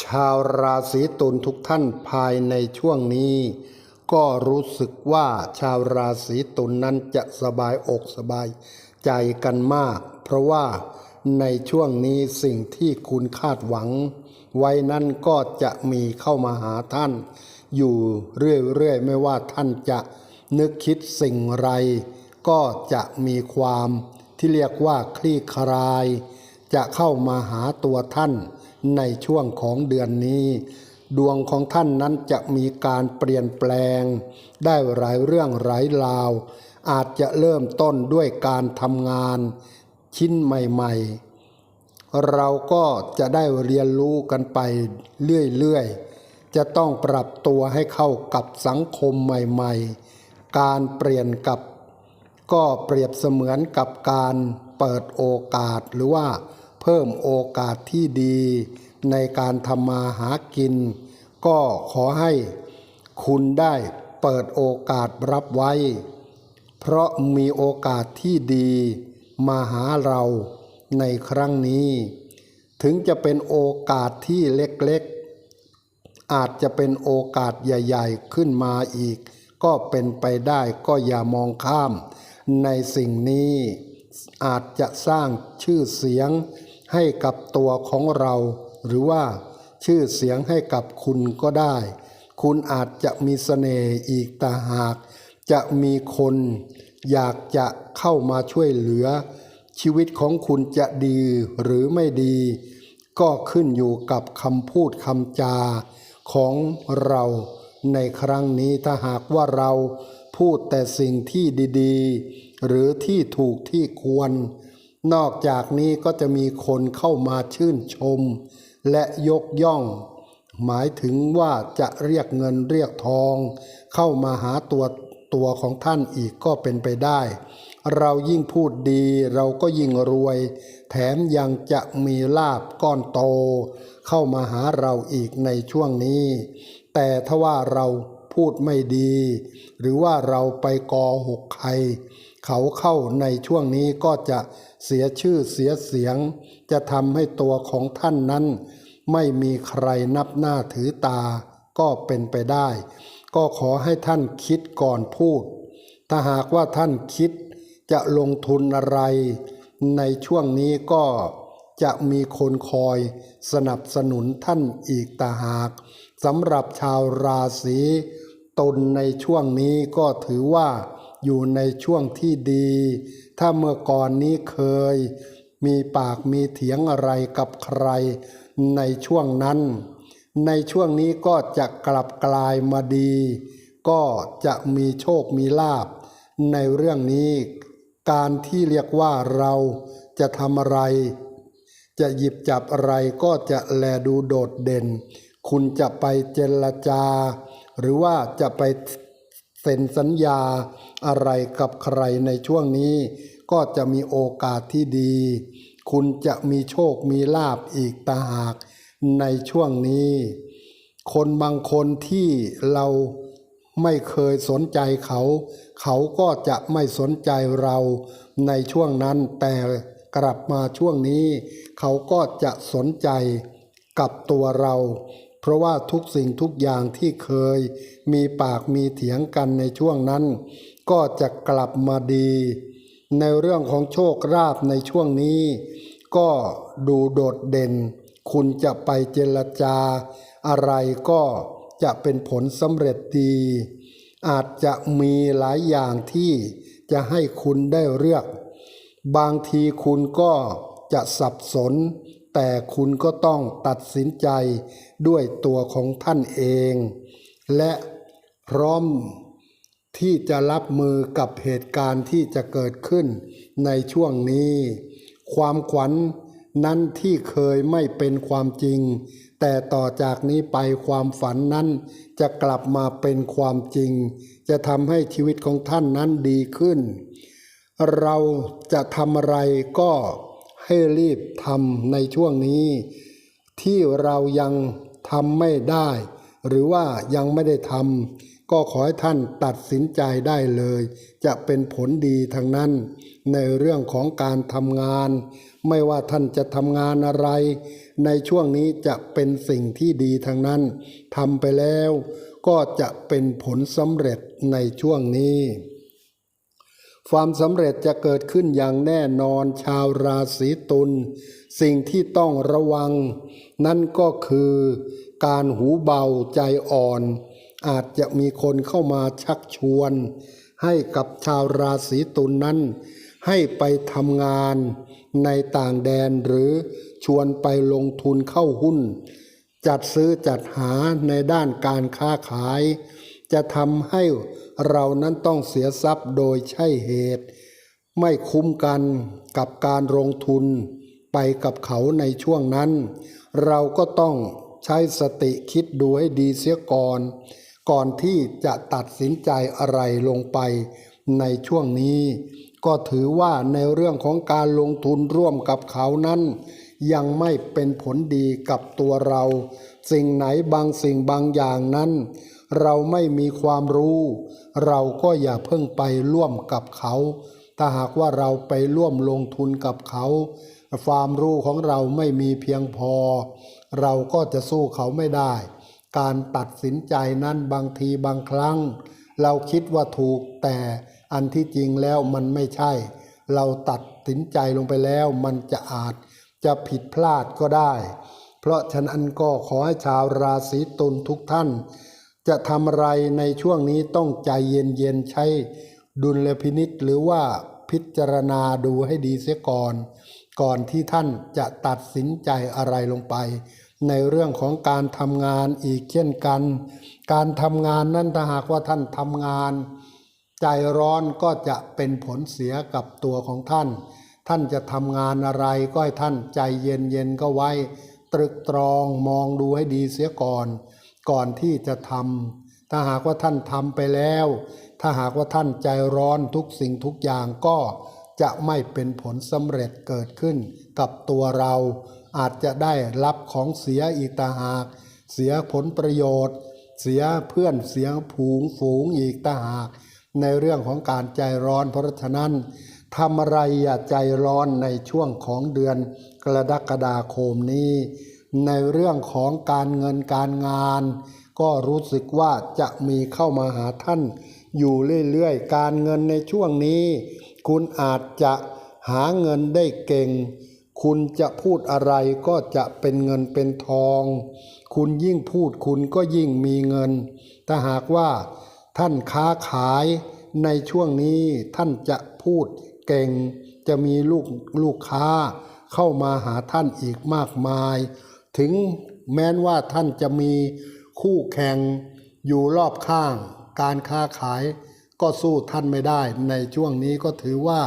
ชาวราศีตุลทุกท่านภายในช่วงนี้ ก็รู้สึกว่าชาวราศีตุลนนั้นจะสบายอกสบายใจกันมาก เพราะว่าในช่วงนี้สิ่งที่คุณคาดหวัง ไว้นั้นก็จะมีเข้ามาหาท่าน อยู่เรื่อยๆ ไม่ว่าท่านจะนึกคิดสิ่งไร ก็จะมีความที่เรียกว่าคลี่คลาย จะเข้ามาหาตัวท่าน ในช่วงของเดือนนี้ ดวงของท่านนั้นจะมีการเปลี่ยนแปลง ได้หลายเรื่องหลายราว อาจจะเริ่มต้นด้วยการทำงาน ชิ้นใหม่ๆ เราก็จะได้เรียนรู้กันไปเรื่อยๆ จะต้องปรับตัวให้เข้ากับสังคมใหม่ๆ การเปลี่ยนกับ ก็เปรียบเสมือนกับการเปิดโอกาสหรือว่า เพิ่มโอกาสที่ดีในการทำมาหากิน ก็ขอให้คุณได้เปิดโอกาสรับไว้ เพราะมีโอกาสที่ดีมาหาเราในครั้งนี้ ถึงจะเป็นโอกาสที่เล็กๆ อาจจะเป็นโอกาสใหญ่ ๆ ขึ้นมาอีก ก็เป็นไปได้ก็อย่ามองข้าม ในสิ่งนี้อาจจะสร้างชื่อเสียง ให้กับตัวของเรา หรือว่าชื่อเสียงให้กับคุณก็ได้ คุณอาจจะมีเสน่ห์อีกต่างหาก จะมีคนอยากจะเข้ามาช่วยเหลือ ชีวิตของคุณจะดีหรือไม่ดี ก็ขึ้นอยู่กับคำพูดคำจาของเราในครั้งนี้ถ้าหากว่าเราพูดแต่สิ่งที่ดี ๆ หรือที่ถูกที่ควร นอกจากนี้ก็จะมีคนเข้ามาชื่นชม และยกย่อง หมายถึงว่าจะเรียกเงินเรียกทอง เข้ามาหาตัวตัวของท่านอีกก็เป็นไปได้ เรายิ่งพูดดีเราก็ยิ่งรวย แถมยังจะมีลาบก้อนโต เข้ามาหาเราอีกในช่วงนี้ แต่ถ้าว่าเราพูดไม่ดี หรือว่าเราไปกอหกใคร เขาเข้าในช่วงนี้ก็จะเสียชื่อเสียเสียง จะทำให้ตัวของท่านนั้น ไม่มีใครนับหน้าถือตา ก็เป็นไปได้ ก็ขอให้ท่านคิดก่อนพูด ถ้าหากว่าท่านคิดจะลงทุนอะไร ในช่วงนี้ก็จะมีคนคอยสนับสนุนท่านอีกต่าหากสำหรับชาวราศีตนในช่วงนี้ก็ถือว่า อยู่ในช่วงที่ดี ถ้าเมื่อก่อนนี้เคย มีปากมีเถียงอะไรกับใคร ในช่วงนั้น ในช่วงนี้ก็จะกลับกลายมาดี ก็จะมีโชคมีลาบ ในเรื่องนี้ การที่เรียกว่าเราจะทำอะไร จะหยิบจับอะไรก็จะแลดูโดดเด่น คุณจะไปเจรจา หรือว่าจะไป เซ็นสัญญาอะไรกับใครในช่วงนี้ ก็จะมีโอกาสที่ดี คุณจะมีโชคมีลาบอีกตาหากในช่วงนี้ คนบางคนที่เราไม่เคยสนใจเขา เขาก็จะไม่สนใจเราในช่วงนั้น แต่กลับมาช่วงนี้ เขาก็จะสนใจกับตัวเรา เพราะว่าทุกสิ่งทุกอย่างที่เคย มีปากมีเถียงกันในช่วงนั้น ก็จะกลับมาดี ในเรื่องของโชคลาภในช่วงนี้ ก็ดูโดดเด่น คุณจะไปเจรจา อะไรก็จะเป็นผลสำเร็จดี อาจจะมีหลายอย่างที่จะให้คุณได้เลือก บางทีคุณก็จะสับสน แต่คุณก็ต้องตัดสินใจด้วยตัวของท่านเอง และพร้อมที่จะรับมือกับเหตุการณ์ที่จะเกิดขึ้นในช่วงนี้ ความขวัญนั้นที่เคยไม่เป็นความจริง แต่ต่อจากนี้ไปความฝันนั้นจะกลับมาเป็นความจริง จะทำให้ชีวิตของท่านนั้นดีขึ้น เราจะทำอะไรก็ ให้รีบทำในช่วงนี้ ที่เรายังทำไม่ได้ หรือว่ายังไม่ได้ทำก็ขอให้ท่านตัดสินใจได้เลย จะเป็นผลดีทางนั้น ในเรื่องของการทำงาน ไม่ว่าท่านจะทำงานอะไร ในช่วงนี้จะเป็นสิ่งที่ดีทางนั้นทำไปแล้ว ก็จะเป็นผลสำเร็จในช่วงนี้ ความสำเร็จจะเกิดขึ้นอย่างแน่นอนชาวราศีตุล สิ่งที่ต้องระวัง นั่นก็คือการหูเบาใจอ่อน อาจจะมีคนเข้ามาชักชวน ให้กับชาวราศีตุลนนั้น ให้ไปทำงานในต่างแดนหรือชวนไปลงทุนเข้าหุ้น จัดซื้อจัดหาในด้านการค้าขาย จะทำให้เรานั้นต้องเสียทรัพย์โดยใช่เหตุ ไม่คุ้มกันกับการลงทุนไปกับเขาในช่วงนั้น เราก็ต้องใช้สติคิดดูให้ดีเสียก่อน ก่อนที่จะตัดสินใจอะไรลงไปในช่วงนี้ ก็ถือว่าในเรื่องของการลงทุนร่วมกับเขานั้น ยังไม่เป็นผลดีกับตัวเรา สิ่งไหนบางสิ่งบางอย่างนั้น เราไม่มีความรู้ เราก็อย่าเพิ่งไปร่วมกับเขา ถ้าหากว่าเราไปร่วมลงทุนกับเขา ความรู้ของเราไม่มีเพียงพอ เราก็จะสู้เขาไม่ได้ การตัดสินใจนั้นบางทีบางครั้ง เราคิดว่าถูกแต่อันที่จริงแล้วมันไม่ใช่ เราตัดสินใจลงไปแล้วมันจะอาจจะผิดพลาดก็ได้ เพราะฉะนั้นก็ขอให้ชาวราศีตุลทุกท่าน จะทำอะไรในช่วงนี้ต้องใจเย็นๆใช้ดุลพินิษหรือว่าพิจารณาดูให้ดีเสียก่อน ก่อนที่ท่านจะตัดสินใจอะไรลงไป ในเรื่องของการทำงานอีกเช่นกัน การทำงานนั้นถ้าหากว่าท่านทำงาน ใจร้อนก็จะเป็นผลเสียกับตัวของท่าน ท่านจะทำงานอะไรก็ให้ท่านใจเย็นๆก็ไว้ ตรึกตรองมองดูให้ดีเสียก่อน ก่อนที่จะทำถ้าหากว่าท่านทำไปแล้ว ถ้าหากว่าท่านใจร้อนทุกสิ่งทุกอย่างก็จะไม่เป็นผลสำเร็จเกิดขึ้นกับตัวเรา อาจจะได้รับของเสียอีกต่างหาก เสียผลประโยชน์ เสียเพื่อนเสียผูงฝูงอีกต่างหาก ในเรื่องของการใจร้อนเพราะฉะนั้นทำอะไรอย่าใจร้อนในช่วงของเดือนกรกฎาคมนี้ ในเรื่องของการเงินการงาน ก็รู้สึกว่าจะมีเข้ามาหาท่าน อยู่เรื่อยๆ การเงินในช่วงนี้ คุณอาจจะหาเงินได้เก่ง คุณจะพูดอะไรก็จะเป็นเงินเป็นทอง คุณยิ่งพูดคุณก็ยิ่งมีเงินถ้าหากว่าท่านค้าขายในช่วงนี้ท่านจะพูดเก่ง จะมีลูกลูกค้าเข้ามาหาท่านอีกมากมาย ถึงแม้นว่าท่านจะมีคู่แข่งอยู่รอบข้าง การค้าขายก็สู้ท่านไม่ได้ ในช่วงนี้ก็ถือว่า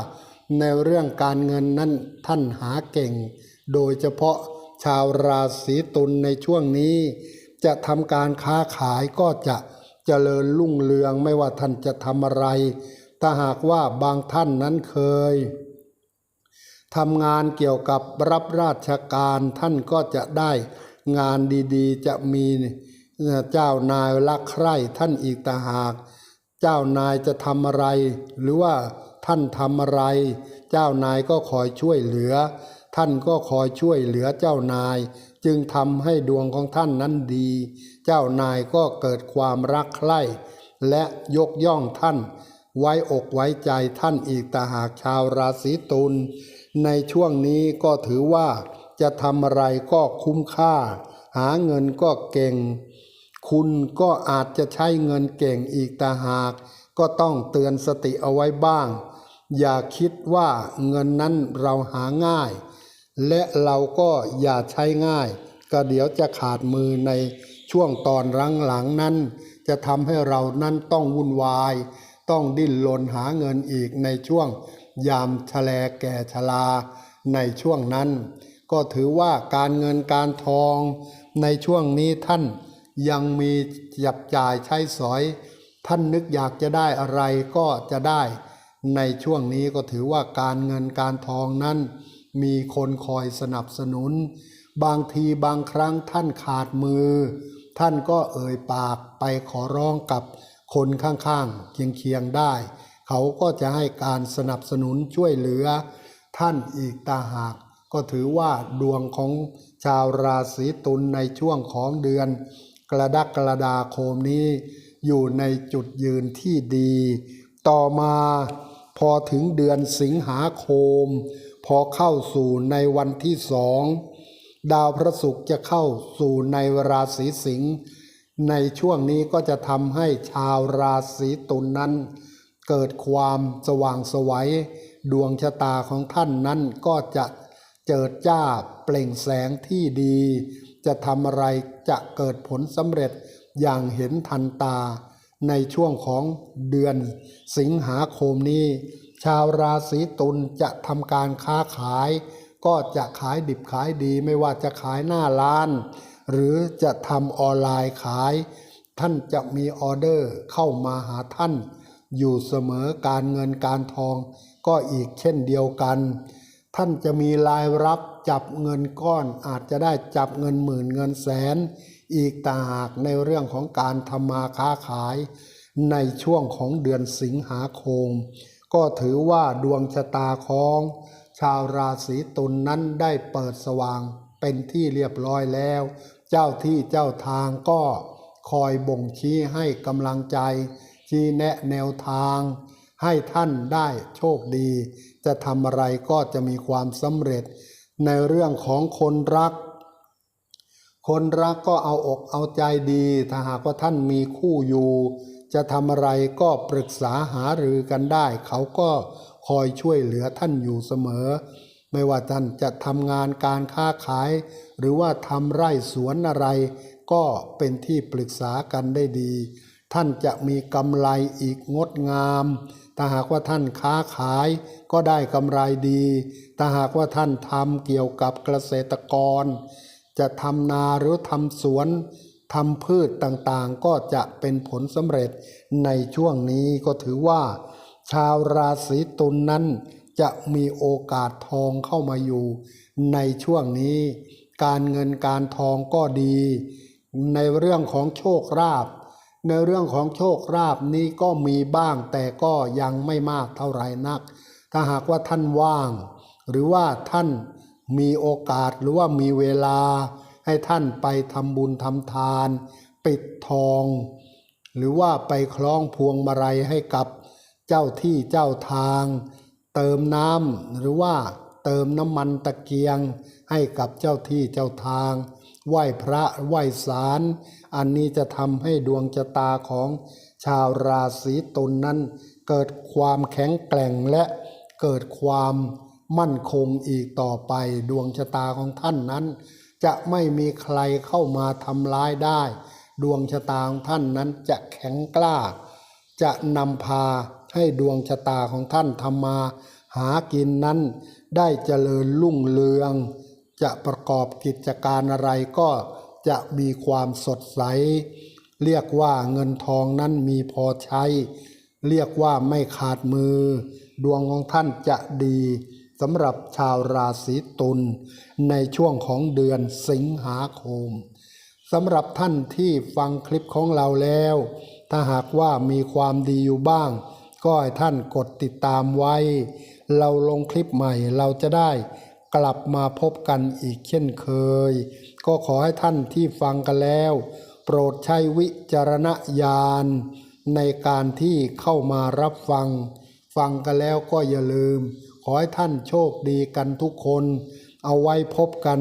ในเรื่องการเงินนั้นท่านหาเก่ง โดยเฉพาะชาวราศีตุลในช่วงนี้ จะทำการค้าขายก็จะเจริญรุ่งเรืองไม่ว่าท่านจะทำอะไรถ้าหากว่าบางท่านนั้นเคย ทำงานเกี่ยวกับรับราชการท่านก็จะได้งานดีๆ จะมีเจ้านายรักใคร่ท่านอีกต่างหาก เจ้านายจะทำอะไร หรือว่าท่านทำอะไร เจ้านายก็คอยช่วยเหลือ ท่านก็คอยช่วยเหลือเจ้านาย จึงทำให้ดวงของท่านนั้นดี เจ้านายก็เกิดความรักใคร่และยกย่องท่าน ไว้อกไว้ใจท่านอีกต่หากชาวราศีตุลในช่วงนี้ก็ถือว่าจะทำอะไรก็คุ้มค่า หาเงินก็เก่ง คุณก็อาจจะใช้เงินเก่งอีกต่หาก ก็ต้องเตือนสติเอาไว้บ้าง อย่าคิดว่าเงินนั้นเราหาง่าย และเราก็อย่าใช้ง่าย ก็เดี๋ยวจะขาดมือในช่วงตอนหลังๆนั้น จะทำให้เรานั้นต้องวุ่นวาย ต้องดิ้นรนหาเงินอีกในช่วงยามชะแลแก่ชราในช่วงนั้น ก็ถือว่าการเงินการทองในช่วงนี้ท่านยังมีจับจ่ายใช้สอย ท่านนึกอยากจะได้อะไรก็จะได้ ในช่วงนี้ก็ถือว่าการเงินการทองนั้น มีคนคอยสนับสนุน บางทีบางครั้งท่านขาดมือ ท่านก็เอ่ยปากไปขอร้องกับ คนข้างๆ เคียงๆ ได้ เขาก็จะให้การสนับสนุนช่วยเหลือ ท่านอีกตาหาก ก็ถือว่าดวงของชาวราศีตุลในช่วงของเดือน กรดกฎาคมนี้ อยู่ในจุดยืนที่ดี ต่อมาพอถึงเดือนสิงหาคม พอเข้าสู่ในวันที่สอง ดาวพระศุกร์จะเข้าสู่ในราศีสิงห์ ในช่วงนี้ก็จะทำให้ชาวราศีตุลนนั้น เกิดความสว่างไสวัยดวงชะตาของท่านนั้นก็จะเจิดจ้าเปล่งแสงที่ดี จะทำอะไรจะเกิดผลสำเร็จอย่างเห็นทันตา ในช่วงของเดือนสิงหาคมนี้ ชาวราศีตุลจะทำการค้าขาย ก็จะขายดิบขายดีไม่ว่าจะขายหน้าร้าน หรือจะทำออนไลน์ขาย ท่านจะมีออเดอร์เข้ามาหาท่าน อยู่เสมอการเงินการทอง ก็อีกเช่นเดียวกัน ท่านจะมีรายรับจับเงินก้อนอาจจะได้จับเงินหมื่นเงินแสน อีกต่างหากในเรื่องของการทำมาค้าขาย ในช่วงของเดือนสิงหาคม ก็ถือว่าดวงชะตาของชาวราศีตุลนนั้นได้เปิดสว่างเป็นที่เรียบร้อยแล้ว เจ้าที่เจ้าทางก็คอยบ่งชี้ให้กำลังใจ ชี้แนะแนวทาง ให้ท่านได้โชคดี จะทำอะไรก็จะมีความสำเร็จ ในเรื่องของคนรัก คนรักก็เอาอกเอาใจดี ถ้าหากว่าท่านมีคู่อยู่ จะทำอะไรก็ปรึกษาหารือกันได้ เขาก็คอยช่วยเหลือท่านอยู่เสมอ ไม่ว่าท่านจะทำงานการค้าขาย หรือว่าทำไร่สวนอะไร ก็เป็นที่ปรึกษากันได้ดี ท่านจะมีกำไรอีกงดงามถ้าหากว่าท่านค้าขายก็ได้กำไรดีถ้าหากว่าท่านทำเกี่ยวกับเกษตรกร จะทำนาหรือทำสวนทำพืชต่างๆ ก็จะเป็นผลสำเร็จในช่วงนี้ก็ถือว่า ชาวราศีตุลนนั้น จะมีโอกาสทองเข้ามาอยู่ ในช่วงนี้ การเงินการทองก็ดี ในเรื่องของโชคลาภในเรื่องของโชคลาภนี้ก็มีบ้างแต่ก็ยังไม่มากเท่าไหร่นัก ถ้าหากว่าท่านว่าง หรือว่าท่านมีโอกาสหรือว่ามีเวลา ให้ท่านไปทำบุญทำทาน ปิดทอง หรือว่าไปคล้องพวงมาลัยให้กับเจ้าที่เจ้าทาง เติมน้ำหรือว่าเติมน้ำมันตะเกียง ให้กับเจ้าที่เจ้าทาง ไหว้พระไหว้ศาลอันนี้จะทำให้ดวงชะตาของชาวราศีตุลนนั้น เกิดความแข็งแกร่งและเกิดความมั่นคงอีกต่อไปดวงชะตาของท่านนั้น จะไม่มีใครเข้ามาทำร้ายได้ ดวงชะตาของท่านนั้นจะแข็งกล้า จะนำพา ให้ดวงชะตาของท่านทำมาหากินนั้น ได้เจริญรุ่งเรือง จะประกอบกิจการอะไรก็จะมีความสดใส เรียกว่าเงินทองนั้นมีพอใช้ เรียกว่าไม่ขาดมือ ดวงของท่านจะดีสำหรับชาวราศีตุลในช่วงของเดือนสิงหาคมสำหรับท่านที่ฟังคลิปของเราแล้ว ถ้าหากว่ามีความดีอยู่บ้าง ก็ให้ท่านกดติดตามไว้ เราลงคลิปใหม่เราจะได้กลับมาพบกันอีกเช่นเคย ก็ขอให้ท่านที่ฟังกันแล้ว โปรดใช้วิจารณญาณ ในการที่เข้ามารับฟัง ฟังกันแล้วก็อย่าลืม ขอให้ท่านโชคดีกันทุกคน เอาไว้พบกัน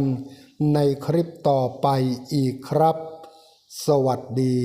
ในคลิปต่อไปอีกครับ สวัสดี